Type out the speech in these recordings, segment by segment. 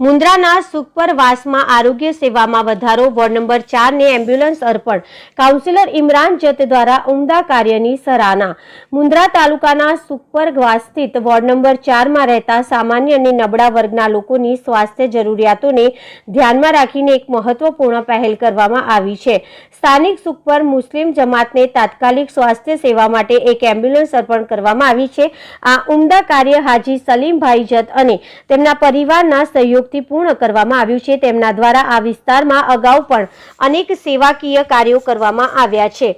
મુન્દ્રાના સુપરવાસમાં આરોગ્ય સેવામાં વધારો, વોર્ડ નંબર ચારને એમ્બ્યુલન્સ અર્પણ. કાઉન્સિલર ઇમરાન જત દ્વારા ઉમદા કાર્યની સરાહના. મુન્દ્રા તાલુકાના સુપરવાસ સ્થિત વોર્ડ નંબર ચારમાં રહેતા સામાન્ય અને નબળા વર્ગના લોકોની સ્વાસ્થ્ય જરૂરિયાતોને ધ્યાનમાં રાખીને એક મહત્વપૂર્ણ પહેલ કરવામાં આવી છે. સ્થાનિક સુપર મુસ્લિમ જમાતને તાત્કાલિક સ્વાસ્થ્ય સેવા માટે એક એમ્બ્યુલન્સ અર્પણ કરવામાં આવી છે. આ ઉમદા કાર્ય હાજી સલીમભાઈ જત અને તેમના પરિવારના સહયોગથી પૂર્ણ કરવામાં આવ્યું છે. તેમના દ્વારા આ વિસ્તારમાં અગાઉ પણ અનેક સેવાકીય કાર્યો કરવામાં આવ્યા છે.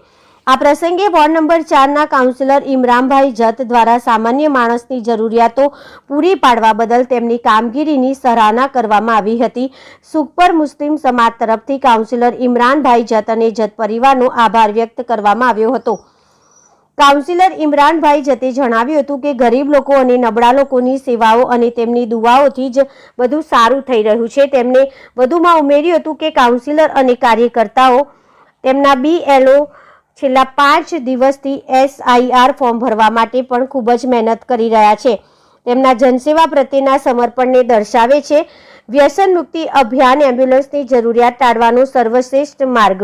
આ પ્રસંગે વોર્ડ નંબર ચારના કાઉન્સિલર ઇમરાનભાઈ જત દ્વારા સામાન્ય માણસની જરૂરિયાતો પૂરી પાડવા બદલ તેમની કામગીરીની સરાહના કરવામાં આવી હતી. સુપર મુસ્લિમ સમાજ તરફથી કાઉન્સિલર ઇમરાનભાઈ જત અને જત પરિવારનો આભાર વ્યક્ત કરવામાં આવ્યો હતો. કાઉન્સિલર ઇમરાનભાઈ જતે જણાવ્યું હતું કે ગરીબ લોકો અને નબળા લોકોની સેવાઓ અને તેમની દુવાઓથી જ બધું સારું થઈ રહ્યું છે. તેમણે વધુમાં ઉમેર્યું હતું કે કાઉન્સિલર અને કાર્યકર્તાઓ તેમના બીએલઓ છેલ્લા પાંચ દિવસથી એસઆઈઆર ફોર્મ ભરવા માટે પણ ખૂબ જ મહેનત કરી રહ્યા છે. તેમના જનસેવા પ્રત્યેના સમર્પણને દર્શાવે છે. વ્યસન મુક્તિ અભિયાન એમ્બ્યુલન્સની જરૂરિયાત ટાળવાનો સર્વશ્રેષ્ઠ માર્ગ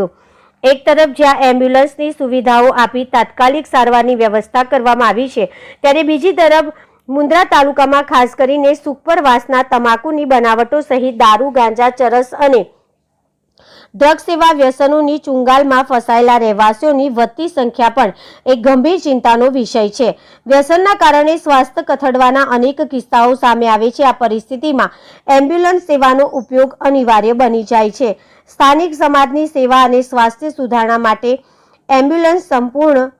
એક તરફ જ્યાં એમ્બ્યુલન્સની સુવિધાઓ આપી તાત્કાલિક સારવારની વ્યવસ્થા કરવામાં આવી છે, ત્યારે બીજી તરફ મુન્દ્રા તાલુકામાં ખાસ કરીને સુપરવાસના તમાકુની બનાવટો સહિત દારૂ, ગાંજા, ચરસ અને ડ્રગ્સ સેવા વ્યસનોની ચુંગાલમાં ફસાયેલા રહેવાસીઓની વધતી સંખ્યા પણ એક ગંભીર ચિંતાનો વિષય છે. વ્યસનના કારણે સ્વાસ્થ્ય કથડવાના અનેક કિસ્સાઓ સામે આવે છે. આ પરિસ્થિતિમાં એમ્બ્યુલન્સ સેવાનો ઉપયોગ અનિવાર્ય બની જાય છે. સ્થાનિક સમાજની સેવા અને સ્વાસ્થ્ય સુધારણા માટે એમ્બ્યુલન્સ સંપૂર્ણ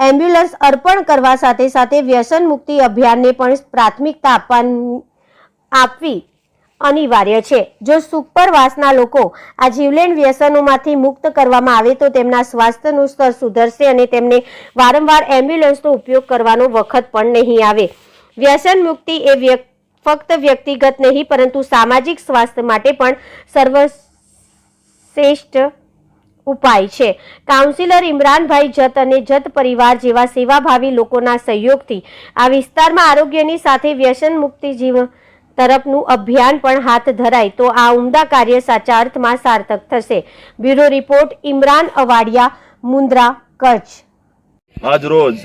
એમ્બ્યુલન્સ અર્પણ કરવા સાથે સાથે વ્યસન મુક્તિ અભિયાનને પણ પ્રાથમિકતા આપવાની આપવી અનિવાર્ય છે. જો સુપરવાસના લોકો આ જીવલેણ વ્યસનોમાંથી મુક્ત કરવામાં આવે તો તેમના સ્વાસ્થ્યનું સ્તર સુધરશે અને તેમને વારંવાર એમ્બ્યુલન્સનો ઉપયોગ કરવાનો વખત પણ નહીં આવે. વ્યસન મુક્તિ એ ફક્ત વ્યક્તિગત નહીં, પરંતુ સામાજિક સ્વાસ્થ્ય માટે પણ સર્વશ્રેષ્ઠ ઉપાય છે. કાઉન્સિલર ઇમરાનભાઈ જત અને જત પરિવાર જેવા સેવાભાવી લોકોના સહયોગથી આ વિસ્તારમાં આરોગ્યની સાથે વ્યસન મુક્તિ જીવન તરફનું અભિયાન પણ હાથ ધરાય તો આ ઉમદા કાર્ય સાચા અર્થમાં સાર્થક થશે. Bureau report, Imran Awadiya, Mundra, Kutch. આજ રોજ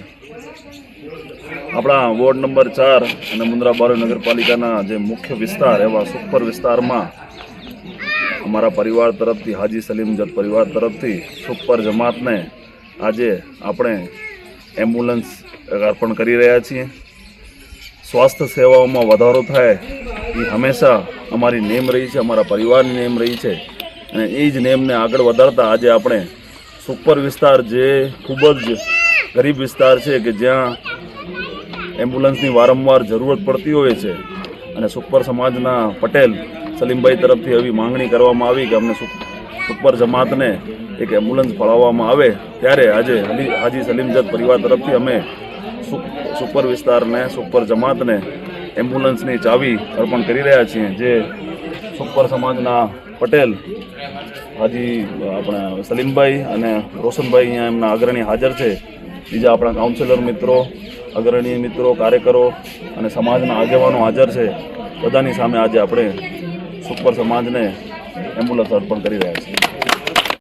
આપણા વોર્ડ નંબર ચાર અને મુન્દ્રા બારો નગરપાલિકાના જે મુખ્ય વિસ્તાર એવા સુપર વિસ્તારમાં અમારા પરિવાર તરફથી, હાજી સલીમ જત પરિવાર તરફથી સુપર જમાતને આજે આપણે એમ્બ્યુલન્સ અર્પણ કરી રહ્યા છીએ. સ્વાસ્થ્ય સેવાઓમાં વધારો થાય એ હંમેશા અમારી નેમ રહી છે, અમારા પરિવારની નેમ રહી છે. અને એ જ નેમને આગળ વધારતા આજે આપણે સુપર વિસ્તાર જે ખૂબ જ ગરીબ વિસ્તાર છે કે જ્યાં એમ્બ્યુલન્સની વારંવાર જરૂરત પડતી હોય છે. અને સુપર સમાજના પટેલ સલીમભાઈ તરફથી એવી માંગણી કરવામાં આવી કે અમને સુપર જમાતને એક એમ્બ્યુલન્સ ફાળવવામાં આવે. ત્યારે આજે હાજી સલીમજદ પરિવાર તરફથી અમે સુપર વિસ્તારને, સુપર જમાતને એમ્બ્યુલન્સની ચાવી અર્પણ કરી રહ્યા છીએ, જે સુપર સમાજના પટેલ હાજી આપણા સલીમભાઈ અને રોશનભાઈ અહીંયા એમના અગ્રણી હાજર છે. બીજા આપણા કાઉન્સિલર મિત્રો, અગ્રણી મિત્રો, કાર્યકરો અને સમાજના આગેવાનો હાજર છે. બધાની સામે આજે આપણે સુપર સમાજને એમ્બ્યુલન્સ અર્પણ કરી રહ્યા